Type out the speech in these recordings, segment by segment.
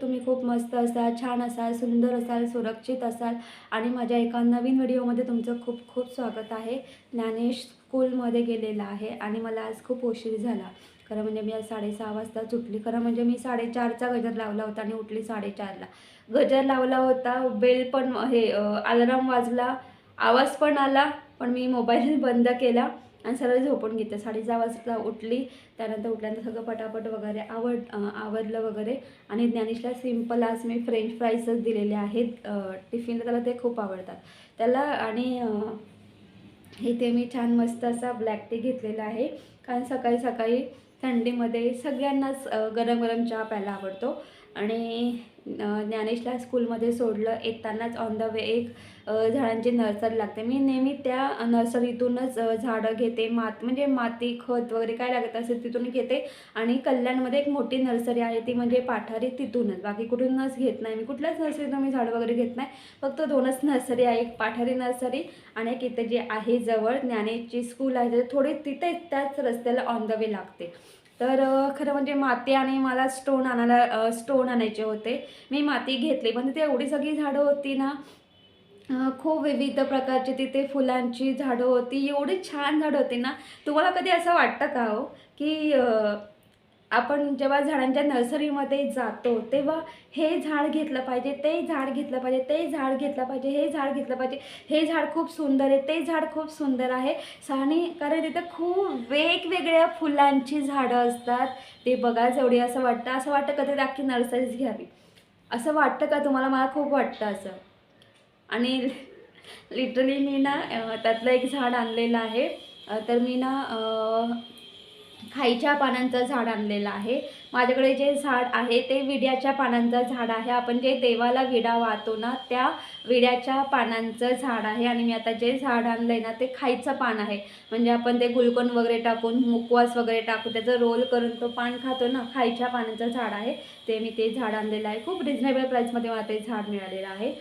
तुम्ही तुम्ही खूप मस्त असाल छान असाल सुंदर असाल सुरक्षित असाल. आणि माझ्या एका नवीन व्हिडिओमध्ये तुमचं खूप खूप स्वागत आहे. ज्ञानेश स्कूलमध्ये गेलेला आहे आणि मला आज खूप उशीर झाला. खरं म्हणजे मी आज साडेसहा वाजता सुटली खरं म्हणजे मी साडेचारचा गजर लावला होता आणि उठली साडेचारला. गजर लावला होता बेल पण हे अलाराम वाजला आवाज पण आला पण मी मोबाईल बंद केला. आणि सरळ झोपून घेते. साडेसहा वाजता उठली त्यानंतर उठल्यानंतर सगळं पटापट वगैरे आवड आवडलं वगैरे. आणि ज्ञानेशला सिंपल आज मी फ्रेंच फ्राईजच दिलेले आहेत. टिफिनला त्याला ते खूप आवडतात. त्याला आणि इथे मी छान मस्त असा ब्लॅक टी घेतलेला आहे. कारण सकाळी सकाळी थंडीमध्ये सगळ्यांनाच गरम गरम चहा प्यायला आवडतो. आणि ज्ञानेशला स्कूलमध्ये सोडलं. येतानाच ऑन द वे एक झाडांची नर्सरी लागते. मी नेहमी त्या नर्सरीतूनच झाडं घेते. मात म्हणजे माती खत वगैरे काय लागत असेल तिथून घेते. आणि कल्याणमध्ये एक मोठी नर्सरी आहे. ती म्हणजे पाठारी तिथूनच. बाकी कुठूनच घेत नाही. मी कुठल्याच नर्सरीतून मी झाडं वगैरे घेत नाही. फक्त दोनच नर्सरी आहे. एक पाठारी नर्सरी आणि एक इथे जे आहे जवळ ज्ञानेशची स्कूल आहे. थोडी तिथे त्याच रस्त्याला ऑन द वे लागते. तर खरं म्हणजे माती आणि मला स्टोन आणायला स्टोन आणायचे होते. मी माती घेतली पण तिथे एवढी सगळी झाडं होती ना खूप विविध प्रकारची तिथे फुलांची झाडं होती एवढी छान झाडं होती ना. तुम्हाला कधी असं वाटतं का हो की आपण जेव्हा झाडांच्या नर्सरीमध्ये जातो तेव्हा हे झाड घेतलं पाहिजे ते झाड घेतलं पाहिजे ते झाड घेतलं पाहिजे हे झाड घेतलं पाहिजे हे झाड खूप सुंदर आहे ते झाड खूप सुंदर आहे. आणि कारण तिथं खूप वेगवेगळ्या फुलांची झाडं असतात. ते बघा जेवढी असं वाटतं असं वाटतं कधी अख्खी नर्सरीच घ्यावी? असं वाटतं का तुम्हाला? मला खूप वाटतं असं. आणि लिटरली मी ना त्यातलं एक झाड आणलेलं आहे. तर मी ना खाईच्या पानांचं झाड आणलेलं आहे. माझ्याकडे जे झाड आहे ते विड्याच्या पानांचं झाड आहे. आपण जे देवाला विडा वाहतो ना त्या विड्याच्या पानांचं झाड आहे आणि मी आता जे झाड आणलं आहे ना ते खायचं पान आहे. म्हणजे आपण ते गुलकंद वगैरे टाकून मुकवास वगैरे टाकून त्याचं रोल करून तो पान खातो ना खायच्या पानांचं झाड आहे. ते मी ते झाड आणलेलं आहे. खूप रिजनेबल प्राईसमध्ये मला ते झाड मिळालेलं आहे.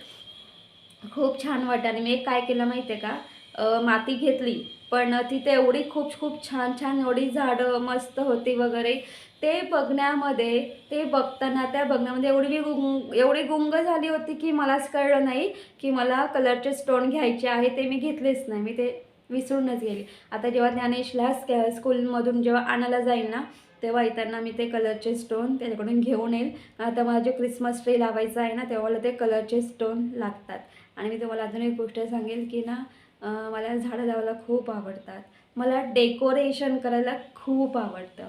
खूप छान वाटतं आणि मी एक काय केलं माहिती आहे का माती घेतली. पण तिथे एवढी खूप खूप छान छान एवढी झाडं मस्त होती वगैरे. ते बघण्यामध्ये ते बघताना त्या बघण्यामध्ये एवढी मी गुंग एवढी गुंग झाली होती की मलाच कळलं नाही की मला कलरचे स्टोन घ्यायचे आहे ते मी घेतलेच नाही. मी ते विसरूनच गेले. आता जेव्हा ज्ञानेशला स्कूलमधून जेव्हा आणायला जाईल ना तेव्हा येताना मी ते कलरचे स्टोन त्याच्याकडून घेऊन येईल. आता मला जे क्रिसमस ट्री लावायचं आहे ना तेव्हा मला ते कलरचे स्टोन लागतात. आणि मी तुम्हाला अजून एक गोष्ट सांगेल की ना मला झाडं लावायला खूप आवडतात. मला डेकोरेशन करायला खूप आवडतं.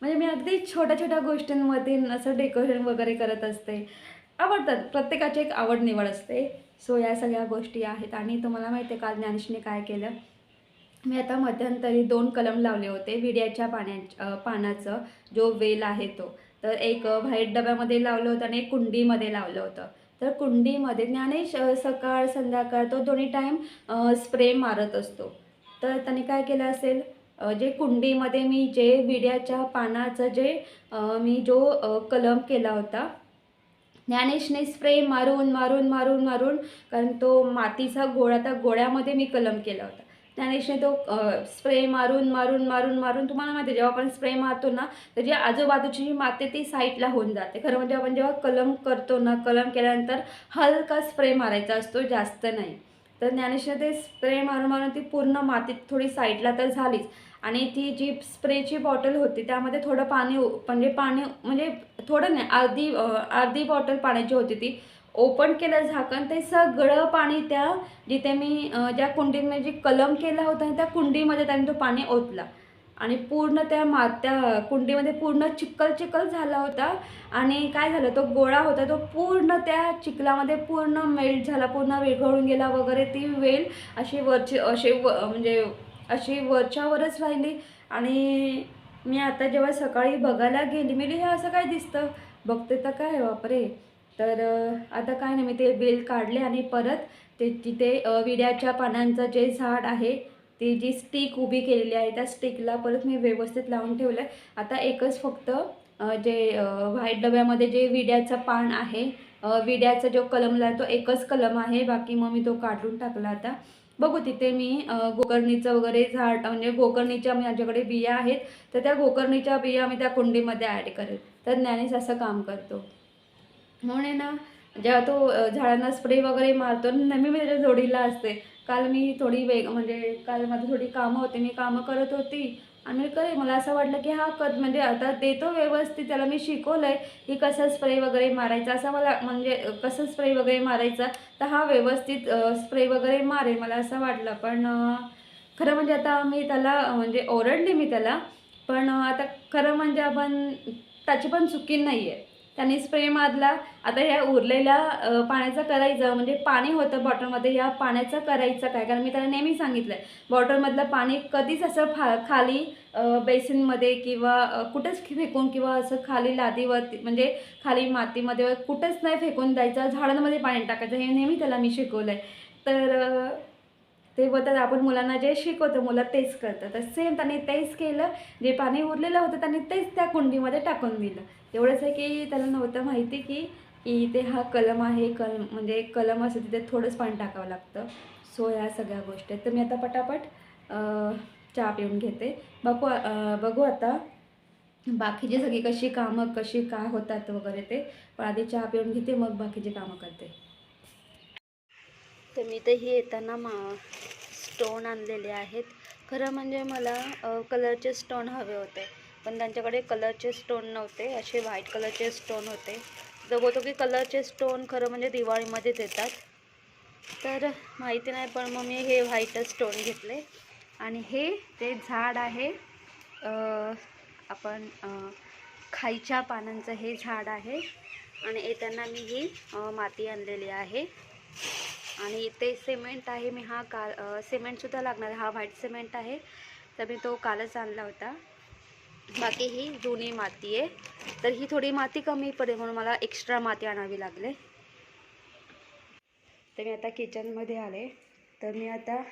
म्हणजे मी अगदी छोट्या छोट्या गोष्टींमध्ये असं डेकोरेशन वगैरे करत असते. आवडतात. प्रत्येकाची एक आवड निवड असते. सो या सगळ्या गोष्टी आहेत. आणि तुम्हाला माहिती आहे काल ज्ञानेशने काय केलं? मी आता मध्यंतरी दोन कलम लावले होते. विड्याच्या पाण्या पानाचं जो वेल आहे तो. तर एक व्हाईट डब्यामध्ये लावलं होतं आणि एक कुंडीमध्ये लावलं होतं. तर कुंडीमध्ये ज्ञानेश सकाळ संध्याकाळ तो दोन्ही टाईम स्प्रे मारत असतो. तर त्याने काय केलं असेल? जे कुंडीमध्ये मी जे विड्याच्या पानाचं जे मी जो कलम केला होता ज्ञानेशने स्प्रे मारून मारून मारून मारून कारण तो मातीचा गोळा त्या गोळ्यामध्ये मी कलम केला होता. ज्ञानेशने तो स्प्रे मारून मारून मारून मारून तुम्हाला माहिती जेव्हा आपण स्प्रे मारतो ना तर जी आजूबाजूची जी माती ती साईडला होऊन जाते. खरं म्हणजे आपण जेव्हा कलम करतो ना कलम केल्यानंतर हलका स्प्रे मारायचा असतो जास्त नाही. तर ज्ञानेशने ते स्प्रे मारून मारून ती पूर्ण मातीत थोडी साईडला तर झालीच. आणि ती जी स्प्रेची बॉटल होती त्यामध्ये थोडं पाणी म्हणजे पाणी म्हणजे थोडं नाही अर्धी अर्धी बॉटल पाण्याची होती ती. ओपन केलं झाकण ते सगळं पाणी त्या जिथे मी ज्या कुंडीमध्ये जी कलम केला होता त्या कुंडीमध्ये त्याने तो पाणी ओतला. आणि पूर्ण त्या मा त्या कुंडीमध्ये पूर्ण चिखल चिखल झाला होता. आणि काय झालं तो गोळा होता तो पूर्ण त्या चिखलामध्ये पूर्ण मेल्ट झाला पूर्ण विरघळून गेला वगैरे ती वेल अशी वरची अशी व म्हणजे अशी वरच्यावरच राहिली. आणि मी आता जेव्हा सकाळी बघायला गेली मी हे असं काय दिसतं? बघते तर काय बापरे. तर आता काय नाही मी ते वेल काढले आणि परत ते तिथे विड्याच्या पानांचं जे झाड आहे ती जी स्टिक उभी केलेली आहे त्या स्टिकला परत मी व्यवस्थित लावून ठेवलं आहे. आता एकच फक्त जे व्हाईट डब्यामध्ये जे विड्याचं पान आहे विड्याचा जो कलमला आहे तो एकच कलम आहे बाकी मग मी तो काढून टाकला आता. बघू तिथे मी गोकर्णीचं वगैरे झाड म्हणजे गोकर्णीच्या माझ्याकडे बिया आहेत तर त्या गोकर्णीच्या बिया मी त्या कुंडीमध्ये ॲड करेल. तर ज्ञानेश असं काम करतो. म्हणून आहे ना जेव्हा तो झाडांना स्प्रे वगैरे मारतो नेहमी मी त्याच्या जोडीला असते. काल मी थोडी वेग म्हणजे काल माझी थोडी कामं होती मी कामं करत होती. आणि करे मला असं वाटलं की हा कद म्हणजे आता देतो व्यवस्थित त्याला मी शिकवलं आहे की कसं स्प्रे वगैरे मारायचा. असं मला म्हणजे कसं स्प्रे वगैरे मारायचा तर हा व्यवस्थित स्प्रे वगैरे मारेल. मला असं वाटलं. पण खरं म्हणजे आता मी त्याला म्हणजे ओरडले मी त्याला. पण आता खरं म्हणजे आपण त्याची पण चुकी नाही आहे त्यांनी स्प्रे मारला. आता ह्या उरलेल्या पाण्याचा पाण्याचं करायचं म्हणजे पाणी होतं बॉटलमध्ये या पाण्याचं करायचं काय? कारण मी त्याला नेहमी सांगितलं आहे बॉटलमधलं पाणी कधीच असं फा खाली बेसिनमध्ये किंवा कुठंच फेकून किंवा असं खाली लादीवरती म्हणजे खाली मातीमध्ये कुठंच नाही फेकून द्यायचं. झाडांमध्ये पाणी टाकायचं. हे नेहमी त्याला मी शिकवलं आहे तर ते बोलतात आपण मुलांना जे शिकवतो मुलं तेच करतं तर सेम त्यांनी तेच केलं. जे पाणी उरलेलं होतं त्यांनी तेच त्या कुंडीमध्ये टाकून दिलं. एवढंच आहे की त्याला नव्हतं माहिती की इथे हा कलम आहे कलम म्हणजे कलम असं तिथे थोडंच पाणी टाकावं लागतं. सो या सगळ्या गोष्टी आहेत. तर मी आता पटापट चहा पिऊन घेते. बघू बघू आता बाकीची सगळी कशी कामं कशी काय होतात वगैरे ते. पण आधी चहा पिऊन घेते मग बाकीची कामं करते. तर मी तर हे येताना मा स्टोन आणलेले आहेत. खरं म्हणजे मला कलरचे स्टोन हवे होते. पण त्यांच्याकडे कलरचे स्टोन नव्हते. असे व्हाईट कलरचे स्टोन होते. तर बोलतो की कलरचे स्टोन खरं म्हणजे दिवाळीमध्येच येतात. तर माहिती नाही पण मग मी हे व्हाईटच स्टोन घेतले. आणि हे ते झाड आहे. आपण खायच्या पानांचं हे झाड आहे. आणि येताना मी ही माती आणलेली आहे. आणि इथे सिमेंट आहे मी हा काल सिमेंटसुद्धा लागणार आहे. हा व्हाईट सिमेंट आहे. तर मी तो कालच आणला होता. बाकी ही जुनी माती आहे. तर ही थोडी माती कमी पडेल म्हणून मला एक्स्ट्रा माती आणावी लागले. तर मी आता किचनमध्ये आले. तर मी आता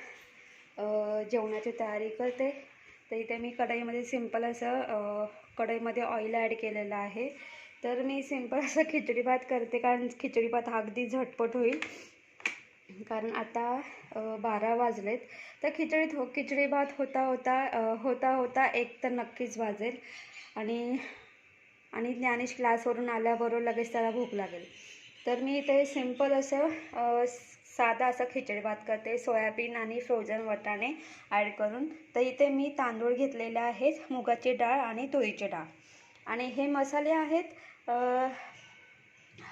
जेवणाची तयारी करते. तर इथे मी कढईमध्ये सिंपल असं कढईमध्ये ऑइल ॲड केलेलं आहे. तर मी सिंपल असं खिचडी भात करते कारण खिचडी भात हा अगदी झटपट होईल. कारण आता बारा वाजलेत. तर खिचडीत हो खिचडी भात होता होता होता होता एक तर नक्कीच वाजेल. आणि आणि ज्ञानेश क्लासवरून आल्याबरोबर लगेच त्याला भूक लागेल. तर मी इथे सिंपल असं साधा असं खिचडी भात करते. सोयाबीन आणि फ्रोझन वटाणे ॲड करून. तर इथे मी तांदूळ घेतलेले आहेत मुगाची डाळ आणि तुरीची डाळ. आणि हे मसाले आहेत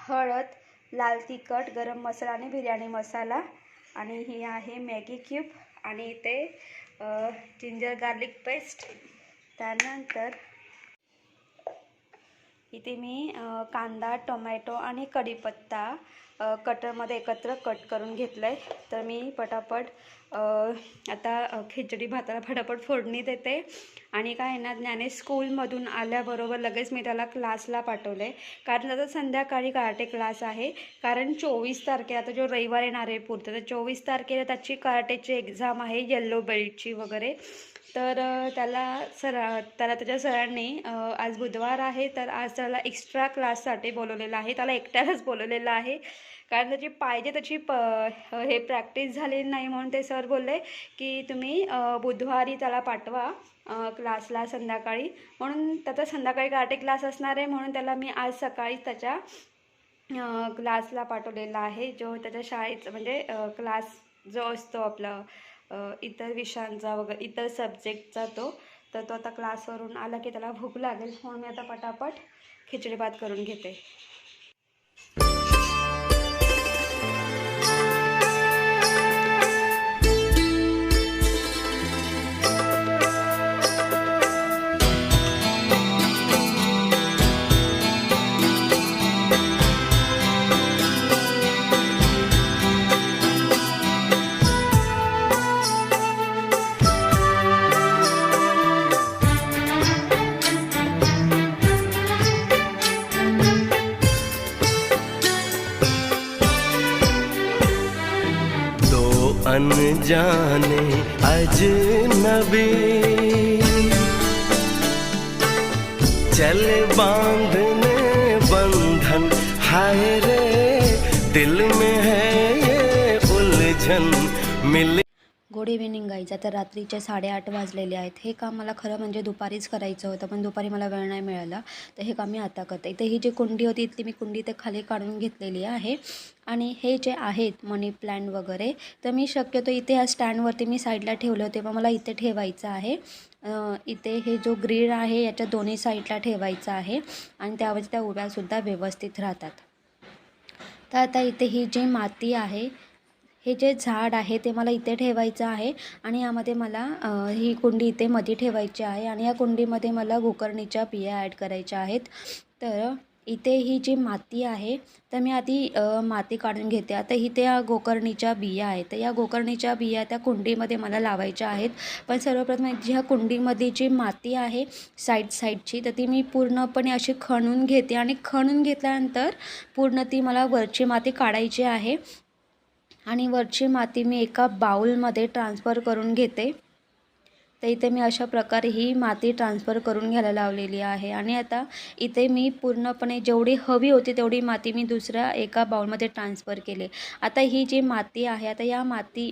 हळद लाल तिखट गरम मसाला आणि बिर्याणी मसाला. आणि ही आहे मॅगी क्यूब. आणि इथे जिंजर गार्लिक पेस्ट. त्यानंतर इथे मी कांदा टोमॅटो आणि कढीपत्ता कटरमध्ये एकत्र कट करून घेतलं आहे तर मी पटापट आता खिचडी भाताला फटाफट फोडणी देते. आणि काय आहे ना ज्ञाने स्कूलमधून आल्याबरोबर लगेच मी त्याला क्लासला पाठवलं आहे कारण आता संध्याकाळी कराटे क्लास आहे. कारण चोवीस तारखेला आता जो रविवार येणार आहे पुरतं तर चोवीस तारखेला त्याची कराटेची एक्झाम आहे येल्लो बेल्टची वगैरे. तर त्याला सरा त्याला त्याच्या सरांनी आज बुधवार आहे तर आज त्याला एक्स्ट्रा क्लाससाठी बोलवलेलं आहे. त्याला एकट्यालाच बोलवलेलं आहे. कारण त्याची पाहिजे त्याची प हे प्रॅक्टिस झालेली नाही म्हणून ते सर बोलले की तुम्ही बुधवारी त्याला पाठवा क्लासला संध्याकाळी. म्हणून त्याचा संध्याकाळी कराटे क्लास असणार आहे. म्हणून त्याला मी आज सकाळी त्याच्या क्लासला पाठवलेला आहे. जो त्याच्या शाळेचा म्हणजे क्लास जो असतो आपला इतर विषयांचा वगैरे इतर सब्जेक्टचा तो. तर तो आता क्लासवरून आला की त्याला भूक लागेल म्हणून मी आता पटापट खिचडी भात करून घेते. अन जाने अजनबी चले बांधने बंधन हाय रे दिल में है इव्हिनिंग गाईज आता रात्रीचे साडेआठ वाजलेले आहेत. हे काम मला खरं म्हणजे दुपारीच करायचं होतं पण दुपारी मला वेळ नाही मिळाला. तर हे काम मी आता करते. इथे ही जी कुंडी होती इथली मी कुंडी ते खाली काढून घेतलेली आहे. आणि हे जे आहेत मनी प्लॅन्ट वगैरे तर मी शक्यतो इथे या स्टँडवरती मी साईडला ठेवले होते. पण मला इथे ठेवायचं आहे. इथे हे जो ग्रीड आहे याच्या दोन्ही साईडला ठेवायचं आहे. आणि त्यावर त्या उभ्यासुद्धा व्यवस्थित राहतात. तर आता इथे ही जी माती आहे हे जे झाड आहे ते मला इथे ठेवायचं आहे आणि यामध्ये मला ही कुंडी इथे मध्ये ठेवायची आहे आणि या कुंडीमध्ये मला गोकर्णीच्या बिया ॲड करायच्या आहेत. तर इथे ही जी माती आहे तर मी आधी माती काढून घेते. आता इथे या गोकर्णीच्या बिया आहेत. तर या गोकर्णीच्या बिया त्या कुंडीमध्ये मला लावायच्या आहेत. पण सर्वप्रथम जी ह्या कुंडीमध्ये जी माती आहे साईड साईडची तर ती मी पूर्णपणे अशी खणून घेते. आणि खणून घेतल्यानंतर पूर्ण ती मला वरची माती काढायची आहे. आणि वरची माती मी एका बाउलमध्ये ट्रान्सफर करून घेते. तर इथे मी अशा प्रकारे ही माती ट्रान्सफर करून घ्यायला लावलेली आहे. आणि आता इथे मी पूर्णपणे जेवढी हवी होती तेवढी माती मी दुसऱ्या एका बाउलमध्ये ट्रान्सफर केले. आता ही जी माती आहे आता या माती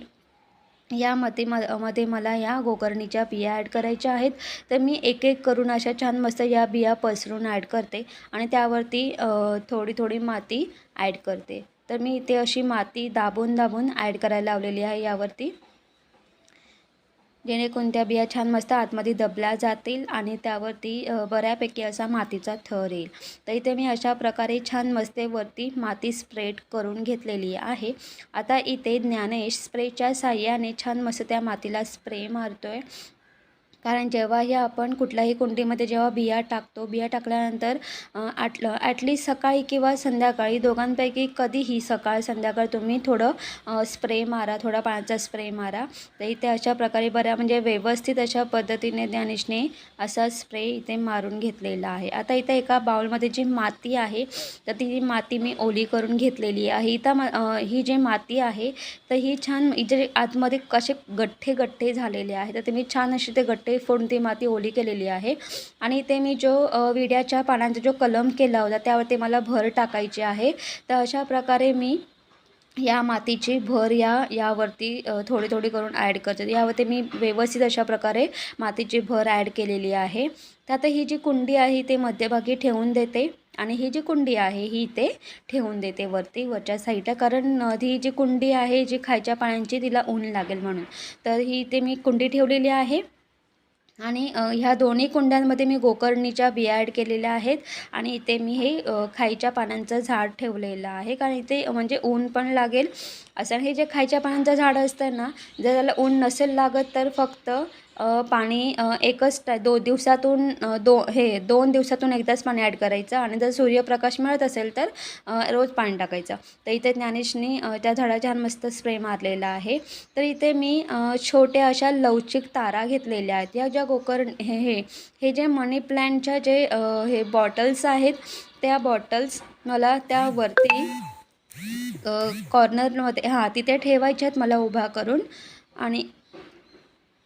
या माती म मध्ये मला या गोकर्णीच्या बिया ॲड करायच्या आहेत. तर मी एक एक करून अशा छान मस्त या बिया पसरून ॲड करते आणि त्यावरती थोडी थोडी माती ॲड करते. तर मी इथे अशी माती दाबून दाबून ॲड करायला लावलेली आहे यावरती. जेणेकरून त्या बिया छान मस्त आतमध्ये दबल्या जातील आणि त्यावरती बऱ्यापैकी असा मातीचा थर येईल. तर इथे मी अशा प्रकारे छान मस्त वरती माती स्प्रेड करून घेतलेली आहे. आता इथे ज्ञानेश स्प्रेच्या साह्याने छान मस्त त्या मातीला स्प्रे मारतो आहे कारण जेव्हाही आपण कुठल्याही कुंडीमध्ये जेव्हा बिया टाकतो बिया टाकल्यानंतर ॲट ॲटलिस्ट सकाळी किंवा संध्याकाळी दोघांपैकी कधीही सकाळ संध्याकाळ तुम्ही थोडं स्प्रे मारा थोडा पाण्याचा स्प्रे मारा. तर इथे अशा प्रकारे बऱ्या म्हणजे व्यवस्थित अशा पद्धतीने ज्ञानेशने असा स्प्रे इथे मारून घेतलेला आहे. आता इथे एका बाउलमध्ये जी माती आहे तर ती माती मी ओली करून घेतलेली आहे. इथं ही जी माती आहे तर ही छान इथे आतमध्ये कसे गठ्ठे गठ्ठे झालेले आहे तर ते मी छान असे ते गठ्ठे फोडून ती माती ओली केलेली आहे. आणि इथे मी जो विड्याच्या पानांचा जो कलम केला होता त्यावरती मला भर टाकायची आहे. तर अशा प्रकारे मी या मातीची भर या यावरती थोडी थोडी करून ॲड करते. यावरती मी व्यवस्थित अशा प्रकारे मातीची भर ॲड केलेली आहे. तर आता ही जी कुंडी आहे ते मध्यभागी ठेवून देते. आणि ही जी कुंडी आहे ही इथे ठेवून देते वरती वरच्या साईडला कारण ही ती जी कुंडी आहे जी खायच्या पाण्याची तिला ऊन लागेल म्हणून. तर ही इथे मी कुंडी ठेवलेली आहे. आणि ह्या दोन्ही कुंड्यांमध्ये मी गोकर्णीच्या बिया ॲड केलेल्या आहेत आणि इथे मी हे खायच्या पानांचं झाड ठेवलेलं आहे. कारण इथे म्हणजे ऊन पण लागेल असं हे जे खायच्या पानांचं झाड असतं ना जर त्याला ऊन नसेल लागत तर फक्त पाणी एकच टा दो दिवसातून दो हे दोन दिवसातून एकदाच पाणी ॲड करायचं आणि जर सूर्यप्रकाश मिळत असेल तर रोज पाणी टाकायचं. तर इथे ज्ञानेशनी त्या झाडाच्या छान मस्त स्प्रे मारलेला आहे. तर इथे मी छोट्या अशा लवचिक तारा घेतलेल्या आहेत. या ज्या गोकर्ण हे हे हे जे मनी प्लॅन्टच्या जे हे बॉटल्स आहेत त्या बॉटल्स मला त्यावरती कॉर्नरमध्ये हां तिथे ठेवायच्या आहेत मला उभा करून. आणि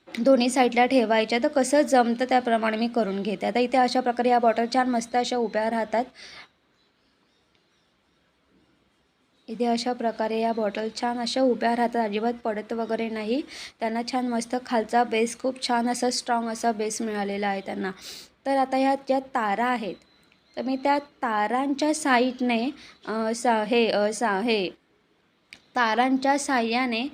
दोन्ही साईडला ठेवायच्या तर कसं जमतं त्याप्रमाणे मी करून घेते. आता इथे अशा प्रकारे या बॉटल छान मस्त अशा उभ्या राहतात. इथे अशा प्रकारे या बॉटल छान अशा उभ्या राहतात. अजिबात पडत वगैरे नाही. त्यांना छान मस्त खालचा बेस खूप छान असा स्ट्रॉंग असा बेस मिळालेला आहे त्यांना. तर आता ह्या ज्या तारा आहेत तर मी त्या तारांच्या साईटने सा हे सा हे तारांच्या साह्याने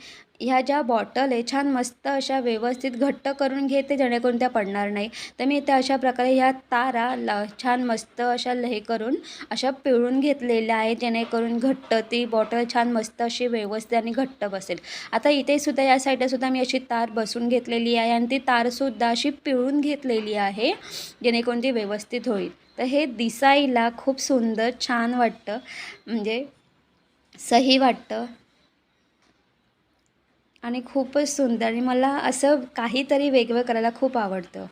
ह्या ज्या बॉटल आहे छान मस्त अशा व्यवस्थित घट्ट करून घेते जेणेकरून त्या पडणार नाही. तर मी त्या अशा प्रकारे ह्या तारा ल छान मस्त अशा हे करून अशा पिळून घेतलेल्या आहेत जेणेकरून घट्ट ती बॉटल छान मस्त अशी व्यवस्थित आणि घट्ट बसेल. आता इथे सुद्धा या साईडलासुद्धा मी अशी तार बसून घेतलेली आहे आणि ती तारसुद्धा अशी पिळून घेतलेली आहे जेणेकरून ती व्यवस्थित होईल. तर हे दिसायला खूप सुंदर छान वाटतं. म्हणजे सही वाटतं. आणि खूपच सुंदर आणि मला असं काहीतरी वेगळं करायला खूप आवडतं.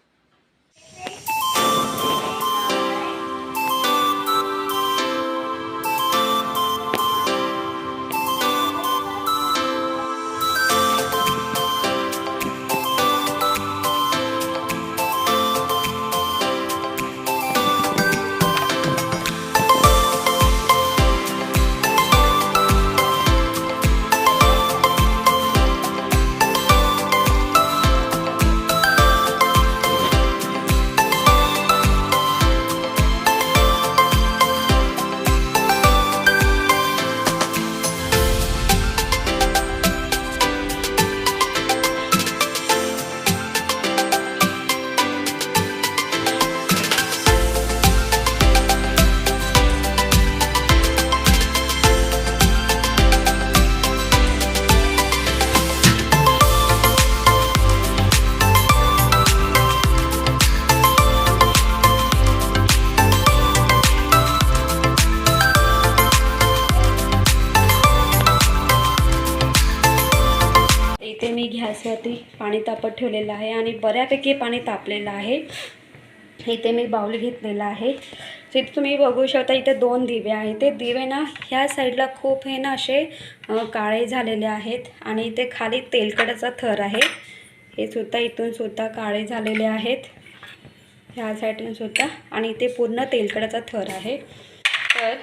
इथे मी गॅसवरती पाणी तापत ठेवलेलं आहे आणि बऱ्यापैकी पाणी तापलेलं आहे. इथे मी बाऊल घेतलेला आहे. तिथे तुम्ही बघू शकता इथे दोन दिवे आहेत. ते दिवे ना ह्या साईडला खूप हे ना असे काळे झालेले आहेत आणि इथे खाली तेलकटाचा थर आहे. हे सुद्धा इथून सुद्धा काळे झालेले आहेत. ह्या साईडून सुद्धा आणि इथे पूर्ण तेलकटाचा थर आहे. तर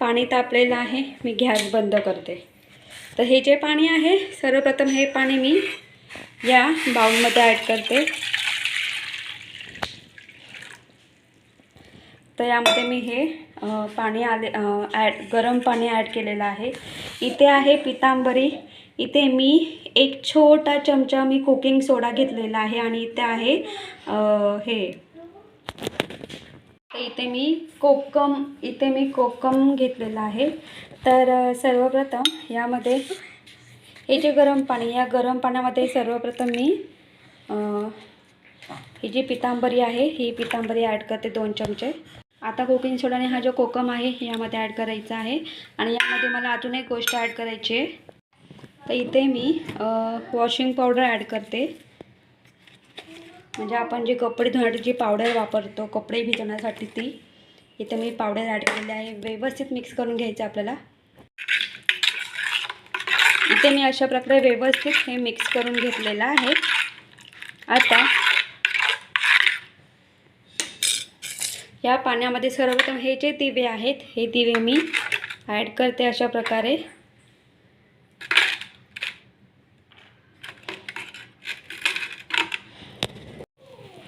पाणी तापलेलं आहे. मी गॅस बंद करते. तर हे जे पाणी आहे सर्वप्रथम हे पाणी मी या बाउलमध्ये ॲड करते. तर यामध्ये मी हे पाणी आले ॲड गरम पाणी ॲड केलेलं आहे. इथे आहे पितांबरी. इथे मी एक छोटा चमचा मी कुकिंग सोडा घेतलेला आहे आणि इथे आहे हे. इथे मी कोकम इथे मी कोकम घेतलेलं आहे. तर सर्वप्रथम यामध्ये हे जे गरम पाणी या गरम पाण्यामध्ये सर्वप्रथम मी ही जी पितांबरी आहे ही पितांबरी ॲड करते दोन चमचे. आता कोकिंग सोडाने हा जो कोकम आहे यामध्ये ॲड करायचा आहे. आणि यामध्ये मला अजून एक गोष्ट ॲड करायची आहे. तर इथे मी वॉशिंग पावडर ॲड करते. म्हणजे आपण जे कपडे धुण्यासाठी जी पावडर वापरतो कपडे भिजवण्यासाठी ती इथं मी पावडर ॲड केलेली आहे. व्यवस्थित मिक्स करून घ्यायचं आपल्याला. इथे मी अशा प्रकारे व्यवस्थित हे मिक्स करून घेतलेलं आहे. आता या पाण्यामध्ये सर्वप्रथम हे जे दिवे आहेत हे दिवे मी ॲड करते अशा प्रकारे.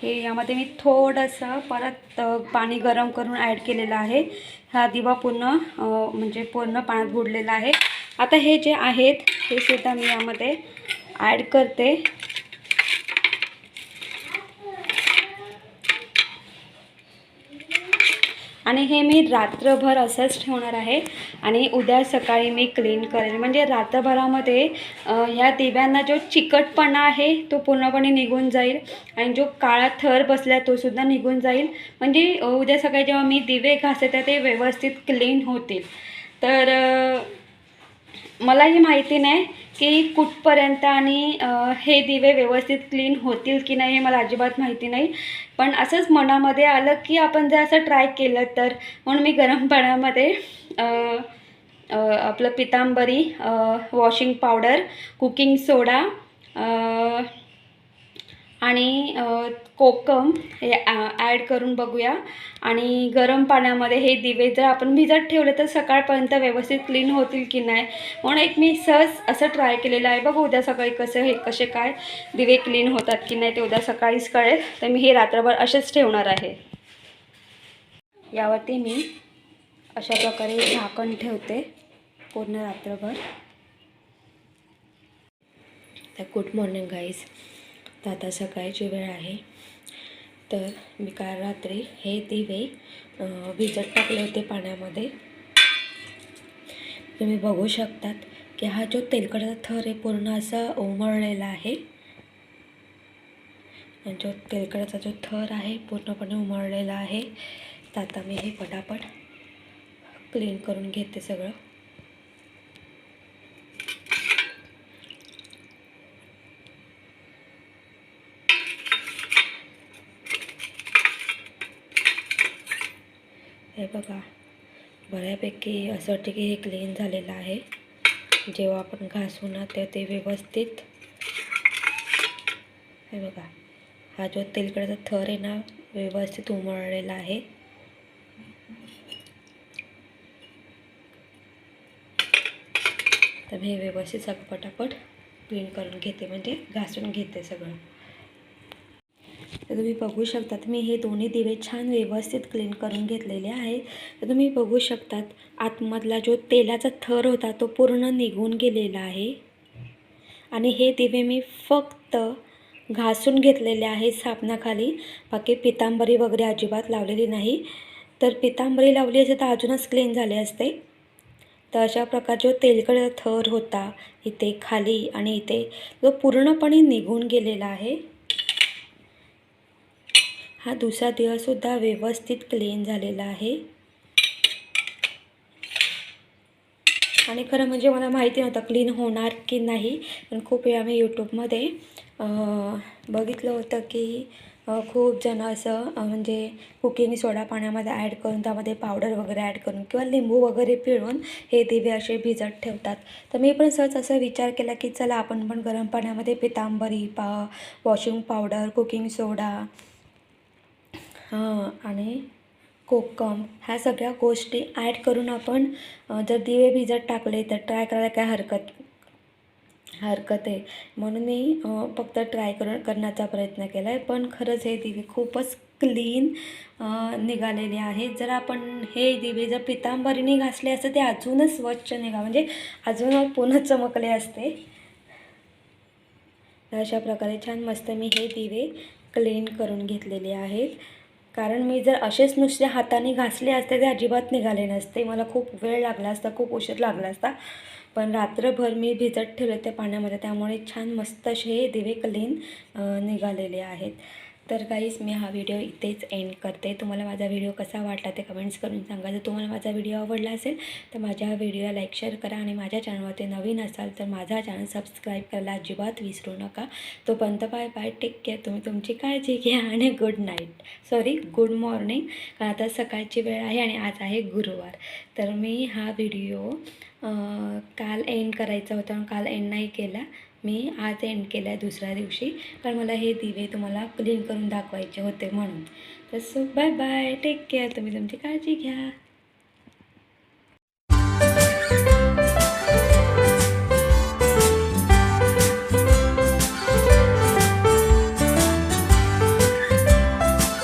हे यामध्ये मी थोडंसं परत पाणी गरम करून ॲड केलेलं आहे. हा दिवा पूर्ण म्हणजे पूर्ण पाण्यात बुडलेला आहे. आता हे जे आहेत हे सुद्धा मी यामध्ये ॲड करते. आणि हे मी रात्रभर असंच ठेवणार आहे. आणि उद्या सकाळी मी क्लीन करेन. म्हणजे रात्रभरामध्ये ह्या दिव्यांना जो चिकटपणा आहे तो पूर्णपणे निघून जाईल. आणि जो काळा थर बसला तो सुद्धा निघून जाईल. म्हणजे उद्या सकाळी जेव्हा मी दिवे घासते तर ते व्यवस्थित क्लीन होतील. तर मला ही माहिती नाही की कुठपर्यंत आणि हे दिवे व्यवस्थित क्लीन होतील की नाही हे मला अजिबात माहिती नाही. पण असंच मनामध्ये आलं की आपण जर असं ट्राय केलं तर म्हणून मी गरम पाण्यामध्ये आपलं Pitambari washing powder cooking soda आणि कोकम हे ॲड करून बघूया. आणि गरम पाण्यामध्ये हे दिवे जर आपण भिजत ठेवले तर सकाळपर्यंत व्यवस्थित क्लीन होतील की नाही? म्हणून एक मी सहज असं ट्राय केलेलं आहे. बघू उद्या सकाळी कसं हे कसे काय दिवे क्लीन होतात की नाही ते उद्या सकाळीच कळेल. तर मी हे रात्रभर असेच ठेवणार आहे. यावरती मी अशा प्रकारे झाकण ठेवते पूर्ण रात्रभर. तर गुड मॉर्निंग गाईज तर आता सकाळची वेळ आहे. तर मी काल रात्री हे दिवे भिजत टाकले होते पाण्यामध्ये. तुम्ही बघू शकतात की हा जो तेलकटाचा थर आहे पूर्ण असा उमळलेला आहे. आणि जो तेलकटाचा जो थर आहे पूर्णपणे उमळलेला आहे. तर आता मी हे पटापट क्लीन करून घेते सगळं. हे बघा बऱ्यापैकी असं वाटतं की हे क्लीन झालेलं आहे. जेव्हा आपण घासू ना तेव्हा ते व्यवस्थित. हे बघा हा जो तेलकटाचा थर आहे ना व्यवस्थित उमळलेला आहे. तर मी हे व्यवस्थित सगळं पटापट क्लीन करून घेते म्हणजे घासून घेते सगळं. तर तुम्ही बघू शकतात मी हे दोन्ही दिवे छान व्यवस्थित क्लीन करून घेतलेले आहेत तर तुम्ही बघू शकतात आतमधला जो तेलाचा थर होता तो पूर्ण निघून गेलेला आहे. आणि हे दिवे मी फक्त घासून घेतलेले आहे साबणाखाली. बाकी पितांबरी वगैरे अजिबात लावलेली नाही. तर पितांबरी लावली असते तर अजूनच क्लीन झाले असते. तर अशा प्रकार जो तेलकट थर होता इथे खाली आणि इथे तो पूर्णपणे निघून गेलेला आहे. हा दुसरा दिवससुद्धा व्यवस्थित क्लीन झालेला आहे. आणि खरं म्हणजे मला माहिती नव्हतं क्लीन होणार की नाही पण खूप वेळा मी यूट्यूबमध्ये बघितलं होतं की खूप जण असं म्हणजे कुकिंग सोडा पाण्यामध्ये ॲड करून त्यामध्ये पावडर वगैरे ॲड करून किंवा लिंबू वगैरे पिळून हे दिवे असे भिजत ठेवतात. तर मी पण सहज असा विचार केला की चला आपण पण गरम पाण्यामध्ये पितांबरी पा वॉशिंग पावडर कुकिंग सोडा आणि कोकम ह्या सगळ्या गोष्टी ॲड करून आपण जर दिवे भिजत टाकले तर ट्राय करायला काय हरकत हरकत आहे. म्हणून मी फक्त ट्राय करून करण्याचा प्रयत्न केला आहे पण खरंच हे दिवे खूपच क्लीन निघालेले आहेत. जर आपण हे दिवे जर पितांबरीने घासले असते ते अजूनच स्वच्छ निघा म्हणजे अजून पुन्हा चमकले असते. अशा प्रकारे छान मस्त मी हे दिवे क्लीन करून घेतलेले आहेत. कारण मी जर असेच नुसते हाताने घासले असते ते अजिबात निघाले नसते. मला खूप वेळ लागला असता खूप उशीर लागला असता. पण रात्रभर मी भिजत ठेवले त्या पाण्यामध्ये. त्यामुळे छान मस्त असे हे दिवे क्लीन निघालेले आहेत. तर काहीच मी हा व्हिडिओ इथेच एंड करते. तुम्हाला माझा व्हिडिओ कसा वाटला ते कमेंट्स करून सांगा. जर तुम्हाला माझा व्हिडिओ आवडला असेल तर माझ्या व्हिडिओला लाईक शेअर करा आणि माझ्या चॅनलवरती नवीन असाल तर माझा चॅनल सबस्क्राईब करायला अजिबात विसरू नका. तोपर्यंत बाय बाय टेक केअर तुम्ही तुमची काळजी घ्या आणि good night sorry good morning कारण आता सकाळची वेळ आहे आणि आज आहे गुरुवार. तर मी हा व्हिडिओ काल एंड करायचा होता. काल एंड नाही केला. मी आज एंड केला आहे दुसऱ्या दिवशी कारण मला हे दिवे तुम्हाला क्लीन करून दाखवायचे होते म्हणून. तसं बाय बाय टेक केअर तुम्ही तुमची काळजी घ्या.